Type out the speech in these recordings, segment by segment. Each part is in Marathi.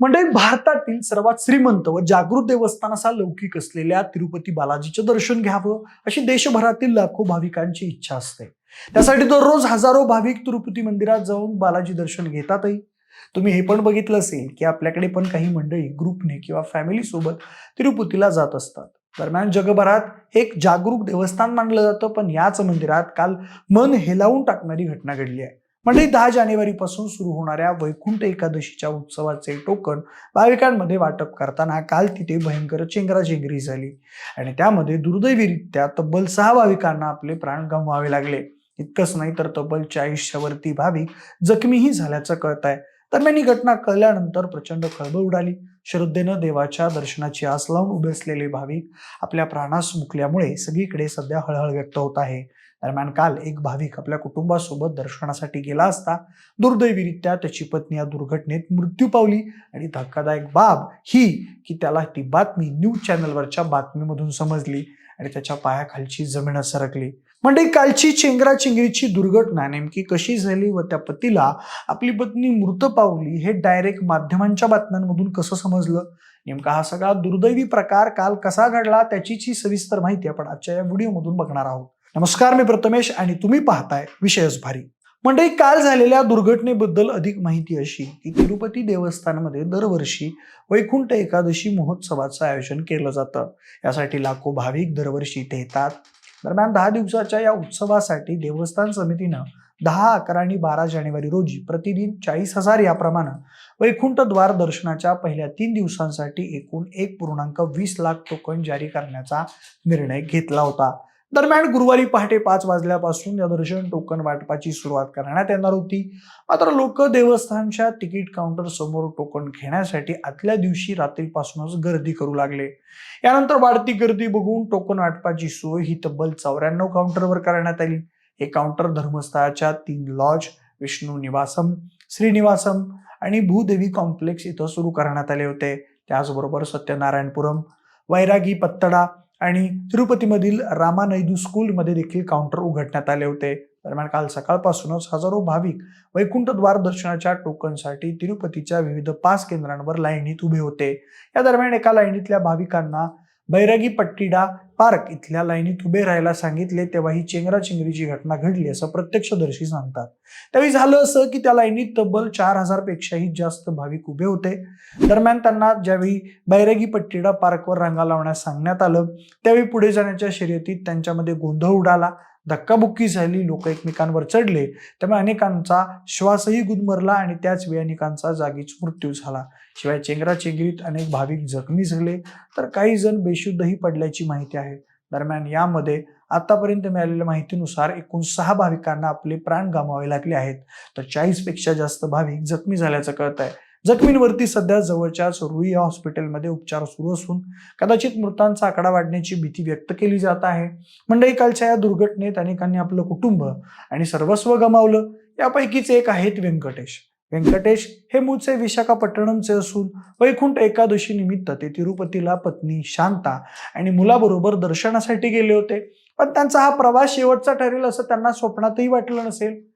म्हणजे भारतातील सर्वात श्रीमंत व जागृत देवस्थान असा लौकिक असलेल्या तिरुपती बालाजीचं दर्शन घ्यावं अशी देशभरातील लाखो भाविकांची इच्छा असते. त्यासाठी दररोज हजारो भाविक तिरुपती मंदिरात जाऊन बालाजी दर्शन घेतातही. तुम्ही हे पण बघितलं असेल की आपल्याकडे पण काही मंडळी ग्रुपने किंवा फॅमिली सोबत तिरुपतीला जात असतात. दरम्यान जगभरात एक जागरूक देवस्थान मानलं जातं पण याच मंदिरात काल मन हेलावून टाकणारी घटना घडली आहे. म्हणजे दहा जानेवारीपासून सुरू होणाऱ्या वैकुंठ एकादशीच्या उत्सवाचे टोकन भाविकांमध्ये वाटप करताना काल तिथे भयंकर चेंगराचेंगरी झाली. आणि त्यामध्ये दुर्दैवीरित्या तब्बल सहा भाविकांना आपले प्राण गमवावे लागले. इतकंच नाही तर तब्बल चाळीसच्यावरती भाविक जखमीही झाल्याचं कळत आहे दरम्यान ही घटना कळल्यानंतर प्रचंड खळबळ उडाली. श्रद्धेनं देवाच्या दर्शनाची आस लावून उभे असलेले भाविक आपल्या प्राणास मुकल्यामुळे सगळीकडे सध्या हळहळ व्यक्त होत आहे. दरम्यान काल एक भाविक आपल्या कुटुंबासोबत दर्शनासाठी गेला असता दुर्दैवीरित्या त्याची पत्नी या दुर्घटनेत मृत्यू पावली आणि धक्कादायक बाब ही की त्याला ती बातमी न्यूज चॅनलवरच्या बातमीमधून समजली आणि त्याच्या पायाखालची जमीन सरकली. म्हणजे कालची चेंगराचेंगरीची दुर्घटना नेमकी कशी झाली व त्या पतीला आपली पत्नी मृत पावली हे डायरेक्ट माध्यमांच्या बातम्यांमधून कसं समजलं? नेमका हा सगळा दुर्दैवी प्रकार काल कसा घडला त्याची सविस्तर माहिती आपण आजच्या या व्हिडिओमधून बघणार आहोत. नमस्कार मी प्रथमेश आणि तुम्ही पाहताय विषयच भारी. म्हणजे काल झालेल्या दुर्घटनेबद्दल अधिक माहिती अशी की तिरुपती देवस्थानमध्ये दरवर्षी वैकुंठ एकादशी महोत्सवाचं आयोजन केलं जातं. यासाठी लाखो भाविक दरवर्षी इथे येतात. दरम्यान दहा दिवसाच्या या उत्सवासाठी देवस्थान समितीनं दहा अकरा आणि बारा जानेवारी रोजी प्रतिदिन चाळीस हजार याप्रमाणे वैकुंठ द्वार दर्शनाच्या पहिल्या तीन दिवसांसाठी एकूण एक पूर्णांक वीस लाख टोकन जारी करण्याचा निर्णय घेतला होता. दरम्यान गुरुवारी पहाटे पाच वाजल्यापासून या दर्शन टोकन वाटपाची सुरुवात करण्यात येणार होती. मात्र लोक देवस्थानच्या तिकीट काउंटर समोर टोकन घेण्यासाठी आतल्या दिवशी रात्रीपासूनच गर्दी करू लागले. यानंतर वाढती गर्दी बघून टोकन वाटपाची सोय ही तब्बल चौऱ्याण्णव काउंटरवर करण्यात आली. हे काउंटर धर्मस्थळाच्या तीन लॉज विष्णू निवासम श्रीनिवासम आणि भूदेवी कॉम्प्लेक्स इथं सुरू करण्यात आले होते. त्याचबरोबर सत्यनारायणपुरम वैरागी पत्तडा आणि तिरुपतीमधील रामानैदू स्कूलमध्ये देखील काउंटर उघडण्यात आले होते. दरम्यान काल सकाळपासूनच हजारो भाविक वैकुंठद्वार दर्शनाच्या टोकनसाठी तिरुपतीच्या विविध पाच केंद्रांवर लाईनीत उभे होते. या दरम्यान एका लाईनीतल्या भाविकांना बैरागी पट्टीडा पार्क इथल्या लाईनीत उभे राहायला सांगितले तेव्हा ही चेंगराचेंगरीची घटना घडली असं प्रत्यक्षदर्शी सांगतात. त्यावेळी झालं असं की त्या लाईनीत तब्बल चार हजार पेक्षाही जास्त भाविक उभे होते. दरम्यान त्यांना ज्यावेळी बैरागी पट्टीडा पार्कवर रांगा लावण्यास सांगण्यात आलं त्यावेळी पुढे जाण्याच्या शर्यतीत त्यांच्यामध्ये गोंधळ उडाला. धक्काबुक्की झाली लोक एकमेकांवर चढले त्यामुळे अनेकांचा श्वासही गुदमरला आणि त्याच वेळी अनेकांचा जागीच मृत्यू झाला. शिवाय चेंगराचेंगरीत अनेक भाविक जखमी झाले. तर काही जण बेशुद्धही पडल्याची माहिती आहे. दरम्यान यामध्ये आतापर्यंत मिळालेल्या माहितीनुसार एकूण सहा भाविकांना आपले प्राण गमावे लागले आहेत. तर चाळीसपेक्षा जास्त भाविक जखमी झाल्याचं कळत आहे जखमींवरती सध्या जवळच्याच रुई या हॉस्पिटलमध्ये उपचार सुरू असून कदाचित मृतांचा आकडा वाढण्याची भीती व्यक्त केली जात आहे. मंडळी कालच्या या दुर्घटनेत अनेकांनी आपलं कुटुंब आणि सर्वस्व गमावलं. यापैकीच एक आहेत व्यंकटेश. व्यंकटेश हे मूळचे विशाखापट्टणमचे असून वैकुंठ एकादशी निमित्त ते तिरुपतीला पत्नी शांता आणि मुलाबरोबर दर्शनासाठी गेले होते. पण त्यांचा हा प्रवास शेवटचा ठरेल असं त्यांना स्वप्नातही वाटलं नसेल.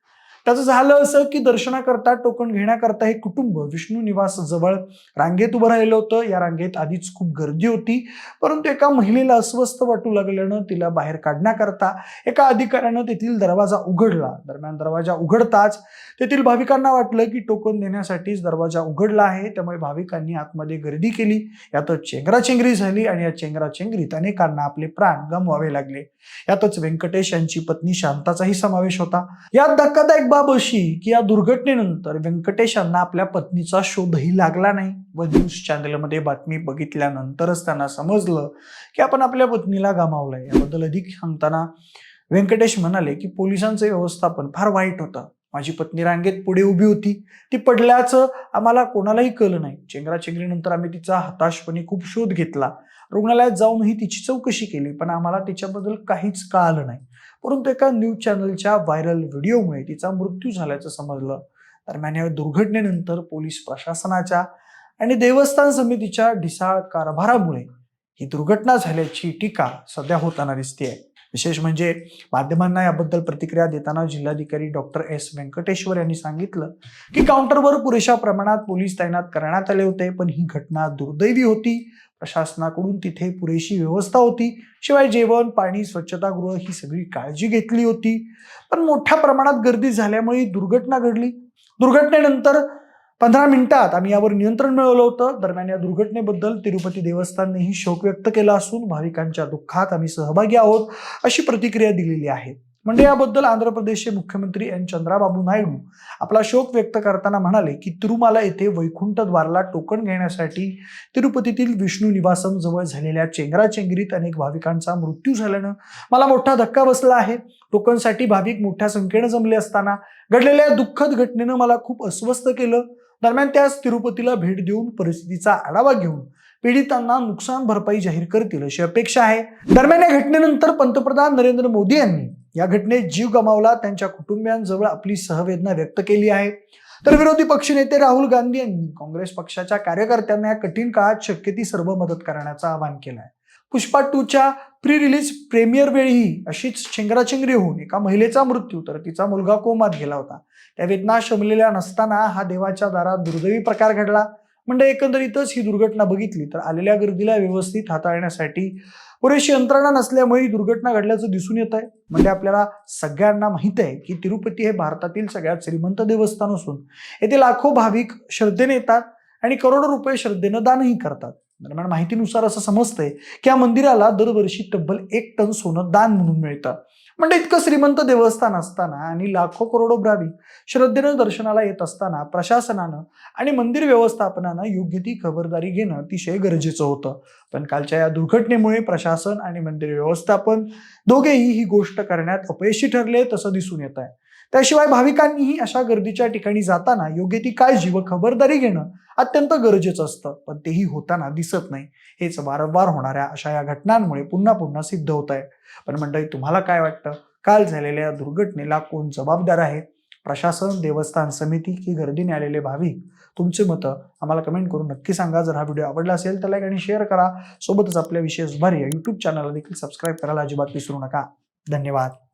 त्याचं झालं असं की दर्शनाकरता टोकन घेण्याकरता हे कुटुंब विष्णू निवास जवळ रांगेत उभं राहिलं होतं. या रांगेत आधीच खूप गर्दी होती. परंतु एका महिलेला अस्वस्थ वाटू लागल्यानं तिला बाहेर काढण्याकरता एका अधिकाऱ्यानं तेथील दरवाजा उघडला. दरम्यान दरवाजा उघडताच तेथील भाविकांना वाटलं की टोकन देण्यासाठीच दरवाजा उघडला आहे. त्यामुळे भाविकांनी आतमध्ये गर्दी केली. यातच चेंगराचेंगरी झाली आणि या चेंगराचेंगरीत अनेकांना आपले प्राण गमवावे लागले. यातच व्यंकटेश यांची पत्नी शांताचाही समावेश होता. यात धक्कादायक बाब अशी की या दुर्घटनेनंतर व्यंकटेशांना आपल्या पत्नीचा शोधही लागला नाही. व न्यूज चॅनलमध्ये बातमी बघितल्यानंतरच त्यांना समजलं की आपण आपल्या पत्नीला गमावलंय. याबद्दल अधिक सांगताना व्यंकटेश म्हणाले की पोलिसांचं व्यवस्थापन फार वाईट होतं. माझी पत्नी रांगेत पुढे उभी होती. ती पडल्याचं आम्हाला कोणालाही कळलं नाही. चेंगराचेंगरीनंतर आम्ही तिचा हताशपणे खूप शोध घेतला. रुग्णालयात जाऊनही तिची चौकशी केली पण आम्हाला तिच्याबद्दल काहीच कळालं नाही. परंतु एका न्यूज चॅनलच्या व्हायरल व्हिडिओमुळे तिचा मृत्यू झाल्याचं समजलं. दरम्यान या दुर्घटनेनंतर पोलीस प्रशासनाच्या आणि देवस्थान समितीच्या ढिसाळ कारभारामुळे ही दुर्घटना झाल्याची टीका सध्या होताना दिसते विशेष म्हणजे माध्यमांना याबद्दल प्रतिक्रिया देताना जिल्हाधिकारी डॉक्टर एस व्यंकटेश्वर यांनी सांगितलं की काउंटरवर पुरेशा प्रमाणात पोलीस तैनात करण्यात आले होते पण ही घटना दुर्दैवी होती प्रशासनाकडून तिथे पुरेशी व्यवस्था होती. शिवाय जेवण पाणी स्वच्छतागृह ही सगळी काळजी घेतली होती. पण मोठ्या प्रमाणात गर्दी झाल्यामुळे दुर्घटना घडली. दुर्घटनेनंतर पंधरा मिनिटात आम्ही यावर नियंत्रण मिळवलं होतं. दरम्यान या दुर्घटनेबद्दल तिरुपती देवस्थाननेही शोक व्यक्त केला असून भाविकांच्या दुःखात आम्ही सहभागी आहोत अशी प्रतिक्रिया दिलेली आहे. म्हणजे याबद्दल आंध्र प्रदेशचे मुख्यमंत्री एन. चंद्राबाबू नायडू आपला शोक व्यक्त करताना म्हणाले की तिरुमाला येथे वैकुंठ द्वारला टोकन घेण्यासाठी तिरुपतीतील विष्णू निवासम जवळ झालेल्या चेंगराचेंगरीत अनेक भाविकांचा मृत्यू झाल्यानं मला मोठा धक्का बसला आहे. टोकनसाठी भाविक मोठ्या संख्येनं जमले असताना घडलेल्या दुःखद घटनेनं मला खूप अस्वस्थ केलं. दरम्यान त्याच तिरुपतीला भेट देऊन परिस्थितीचा आढावा घेऊन पीडितांना नुकसान भरपाई जाहीर करतील अशी अपेक्षा आहे. दरम्यान या घटनेनंतर पंतप्रधान नरेंद्र मोदी यांनी या घटनेत जीव गमावला त्यांच्या कुटुंबियांजवळ आपली सहवेदना व्यक्त केली आहे. तर विरोधी पक्षनेते राहुल गांधी यांनी काँग्रेस पक्षाच्या कार्यकर्त्यांना या कठीण काळात शक्य ती सर्व मदत करण्याचं आवाहन केलं आहे पुष्पा टूच्या प्री रिलीज प्रेमियर वेळीही अशीच चेंगराचेंगरी होऊन एका महिलेचा मृत्यू तर तिचा मुलगा कोमात गेला होता. त्या वेदना शमलेल्या नसताना हा देवाच्या दारात दुर्दैवी प्रकार घडला. म्हणजे एकंदरीतच ही दुर्घटना बघितली तर आलेल्या गर्दीला व्यवस्थित हाताळण्यासाठी पुरेशी यंत्रणा नसल्यामुळे ही दुर्घटना घडल्याचं दिसून येत आहे. म्हणजे आपल्याला सगळ्यांना माहीत आहे की तिरुपती हे भारतातील सगळ्यात श्रीमंत देवस्थान असून येथे लाखो भाविक श्रद्धेने येतात आणि करोडो रुपये श्रद्धेनं दानही करतात. दरम्यान माहितीनुसार असं समजतंय की या मंदिराला दरवर्षी तब्बल एक टन सोनं दान म्हणून मिळतं. म्हणजे इतकं श्रीमंत देवस्थान असताना आणि लाखो करोडो भाविक श्रद्धेनं दर्शनाला येत असताना प्रशासनानं आणि मंदिर व्यवस्थापनानं योग्य ती खबरदारी घेणं अतिशय गरजेचं होतं. पण कालच्या या दुर्घटनेमुळे प्रशासन आणि मंदिर व्यवस्थापन दोघेही ही गोष्ट करण्यात अपयशी ठरले तसं दिसून येत आहे त्याशिवाय भाविकांनीही अशा गर्दीच्या ठिकाणी जाताना योग्य ती काळजी व खबरदारी घेणं अत्यंत गरजेचं असतं. पण तेही होताना दिसत नाही. हेच वारंवार होणाऱ्या अशा या घटनांमुळे पुन्हा पुन्हा सिद्ध होत आहे पण मंडळी तुम्हाला काय वाटतं? काल झालेल्या या दुर्घटनेला कोण जबाबदार आहे? प्रशासन देवस्थान समिती की गर्दीने आलेले भाविक? तुमचे मतं आम्हाला कमेंट करून नक्की सांगा. जर हा व्हिडिओ आवडला असेल तर लाईक आणि शेअर करा. सोबतच आपल्या विशेष भारी या युट्यूब चॅनलला देखील सबस्क्राईब करायला अजिबात विसरू नका. धन्यवाद.